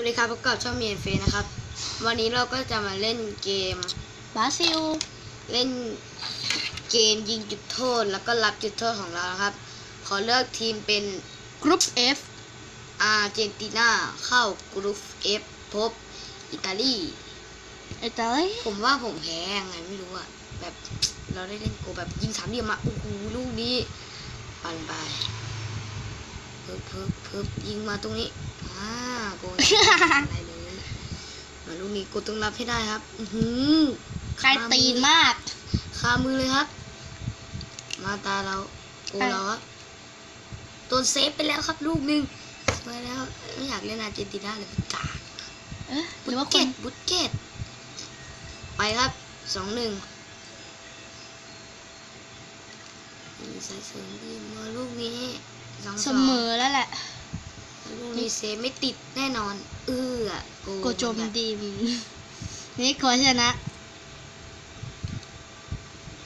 วัสดีครับพบกับช่องเมียนเฟซนะครับ วันนี้เราก็จะมาเล่นเกมบราซิล เล่นเกมยิงจุดโทษ แล้วก็รับจุดโทษของเรานะครับ ขอเลือกทีมเป็นกรุ๊ป F อาร์เจนตินาเข้ากรุ๊ป F พบอิตาลีอิตาลีผมว่าผมแพ้ยังไงไม่รู้อะแบบเราได้เล่นโกแบบยิงสามเหลี่ยมอะโอ้โหลูกนี้ปันไปเพิ่มเพิ่มเพิ่มยิงมาตรงนี้อ่า โกนอะไรเลยมาลูกนี้กดต้องรับให้ได้ครับ อือหือใครตีนมากคามือเลยครับ มาตาเราโกไปเราครับโดนเซฟไปแล้วครับ ลูกหนึ่งสวยแล้วไม่อยากเล่นอาร์เจนตินาเลยมันกากเอ๊ะหบุรือตว่าคเกนตบุตเกตไปครับสองหนึ่งใส่เสริมดีมาลูกนี้สองเสสองมอแล้วแหละ ลูกนี้เซฟไม่ติดแน่นอน เออโกโจมดีมนี่ขอชนะ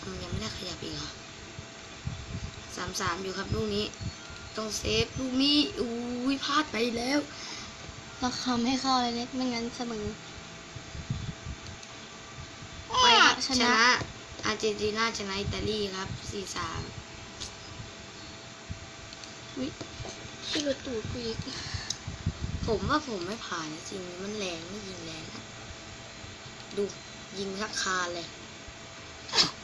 มันยังไม่ได้ขยับอีกเหรอสามสามอยู่ครับลูกนี้ ต้องเซฟลูกนี้อุ้ยพลาดไปแล้วเราคำให้เข้าเลยเน็กไม่งั้นเสมอไปครับชชนะนะ อาร์เจนตินาชนะอิตาลีครับสี่สาม วิชื่อตูดกูอีกผมว่าผมไม่ผ่านนะจริง มันแรงไม่ยิงแรงนะดูยิงทักคานเลย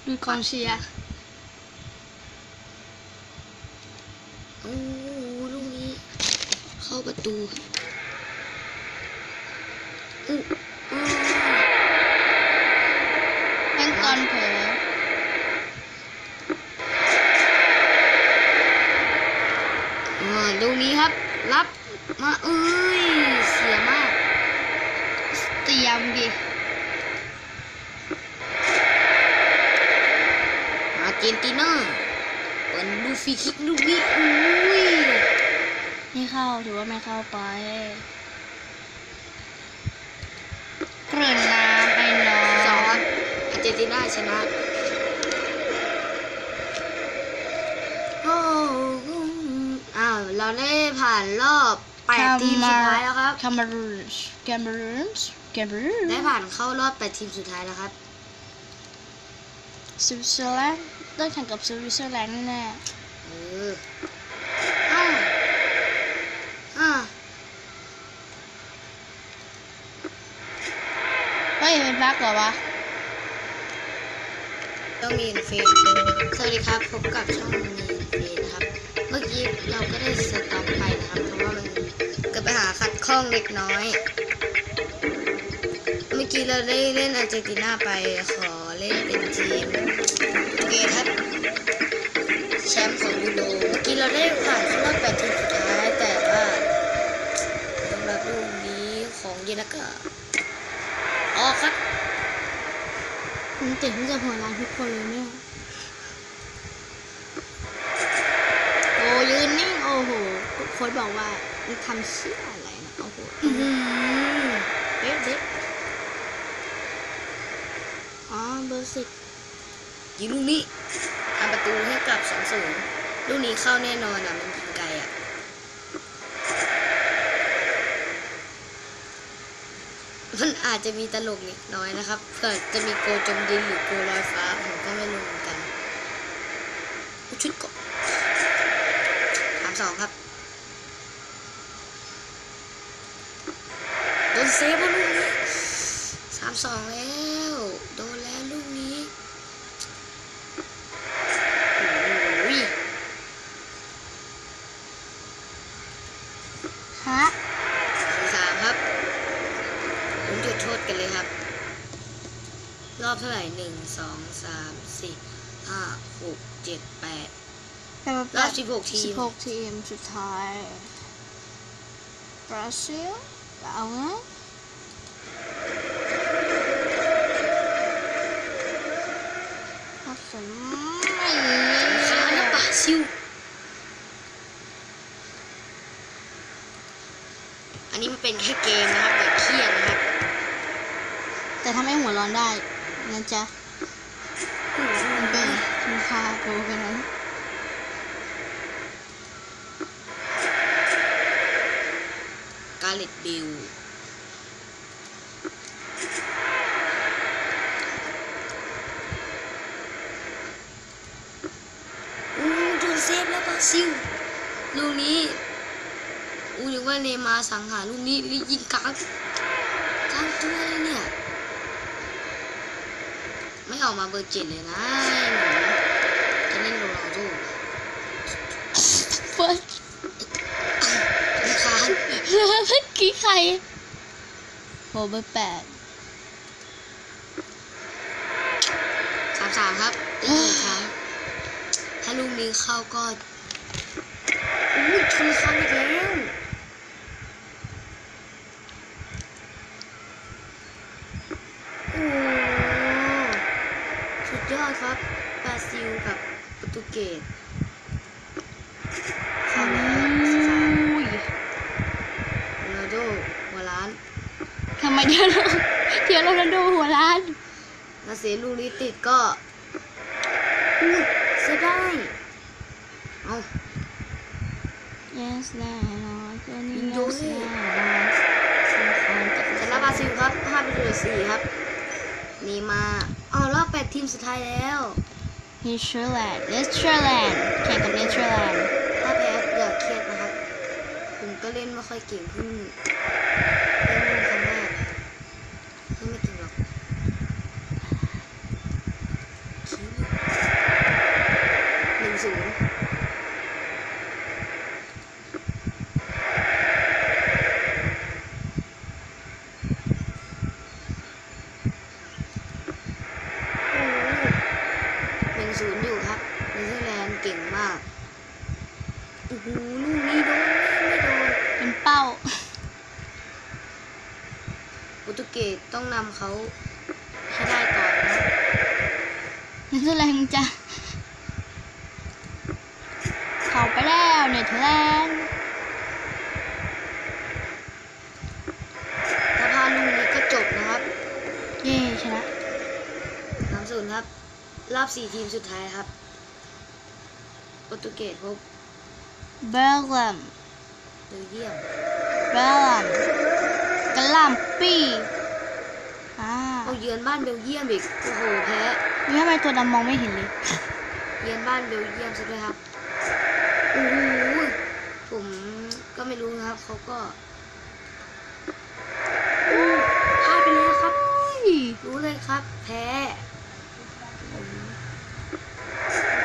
ดูกองเชียร์โอ้โหลูกนี้ เข้าประตูอู้อู้ เป็นตอนเผลอ อ่าลูกนี้ครับ รับมาเอ้ย เสียมาก เตรียมดิอาร์เจนตินาเปิดดูฟรีคิกลูกนี้อุ้ยไม่เข้าถือว่าไม่เข้าไป เกริ่นน้ำไอ้น้องสองครับอาร์เจนตินาชนะโอ้โหอ้าว เราได้ผ่านรอบแปดทีมสุดท้ายแล้วครับคามารูนส์แกมรูนส์แกมรูนได้ผ่านเข้ารอบแปดทีมสุดท้ายแล้วครับสวิตเซอร์แลนด์ต้องแข่งกับสวิตเซอร์แลนด์แน่เอออ้าวอ้าวๆเฮ้ยเป็นบั๊กเหรอวะต้องมีเฟนสวัสดีครับพบกับช่องมีเฟนนะครับ เมื่อกี้เราก็ได้สต็อปไปนะครับ เพราะว่ามันเกิดปัญหาขัดข้องเล็กน้อยเมื่ อกี้เราได้เล่นอาร์เจนตินาไปขอเล่นเป็นทีมเกทับแชมป์ของยูโรเมื่อกี้เราได้ผ่านเข้ารอบแปดทีมสุดท้ายแต่ว่าสำหรับลูกนี้ของเยนากะออกครับผมเตะที่จะหัวร้านทุกคนเลยเนี่ยโอ้ยืนนิ่งโอ้โหโค้ชบอกว่ามึงทำเชี่ยอะไรนะโอ้โห อื้อหือเด็ดเด็ด อ๋อเบอร์สิบยิงลูกนี้ทำประตูให้กลับสองศูนย์ลูกนี้เข้าแน่นอนอะ มันยิงไกลอะมันอาจจะมีตลกเล็กน้อยนะครับเผื่อจะมีโกจมดินหรือโกลอยฟ้า ผมก็ไม่รู้เหมือนกัน ชุดเกาะสามสองครับโดนเซฟแล้วลูกนี้สามสองแล้ว โดนแล้วลูกนี้ โอ้ย ฮะ สามครับผมจุดโทษกันเลยครับ รอบเท่าไหร่หนึ่งสองสามสี่ห้าหกเจ็ดแปดรอบ16ทีมสิบหกทีมสุดท้ายบราซิลเอาไงครับผมไม่คานะบราซิลอันนี้มันเป็นแค่เกมนะครับอย่าเครียดนะครับ แต่ทำให้หัวร้อนได้ นะจ๊ะมันเป็นคุณคากูกันนะกาเลตบิวอู้โดนเซฟแล้วปะซิวลูกนี้อู้นึกว่าเนมาสังหารลูกนี้ยิงกังกลางตัวเลยเนี่ย ไม่ออกมาเบอร์เจ็ดเลยนะหนูจะเล่นโรนัลโดเฟิร์สรำคาญเมื่อกี้ใครโหเบอร์แปดสามสามครับตีครั้งถ้าลูกนี้เข้าก็อุ้ยชนคันอีกแล้วโอ้สุ ดยอดครับบราซิลกับโปรตุเกสเข้าแล้วสามอุ้ยโรนัลโดหัวล้านทำไมเดี๋ยวเราเดี๋ยวเราจะดูหัวร้านนาเสียลูกนี้ติดก็อุ้ยเสียได้เอา yes แน่นอนตัวนี้ยิงโยน yes สิแน่นอนสำคัญกับชนะบราซิลครับ5ประตูต่อ4ครับ นี่มา เอารอบแปดทีมสุดท้ายแล้วเนเธอร์แลนด์เนเธอร์แลนด์แข่งกับเนเธอร์แลนด์ถ้าแพ้อย่าเครียดนะครับ ผมก็เล่นไม่ค่อยเก่งเพิ่งเล่นครั้งแรกเล่นไม่เก่งหรอกหนึ่งศูนย์หนึ่งศูนย์อยู่ ครับเนเธอร์แลนด์เก่งมากโอ้โหลูกนี้โดนไม่โดนเป็นเป้าโปรตุเกสต้องนำเขาให้ได้ก่อนนะเนเธอร์แลนด์จะเข้าไปแล้วเนเธอร์แลนด์ ถ้าพลาดลูกนี้ก็จบนะครับ เย่ชนะ สามศูนย์ครับ ร อบสี่ทีมสุดท้ายครับโปรตุเกสพบเบลเลัมเบลเยียมเบลลัมกะหล่ำปีอ่าเอาเยือนบ้านเบลเยียมอีกโอ้โหแพ้นี่ทำไมตัวดำมองไม่เห็นเลย เยือนบ้านเบลเยียมซะด้วยครับโอ้โหผมก็ไม่รู้นะครับเขาก็อู้พลาดไปแล้วครับ รู้เลยครับ แพ้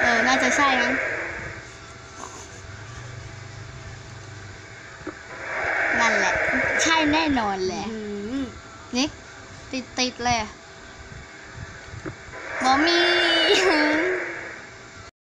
เออ น่าจะใช่มั้งนั่นแหละ ใช่แน่นอนแหละอืมนิกติดติดๆเลยบอมี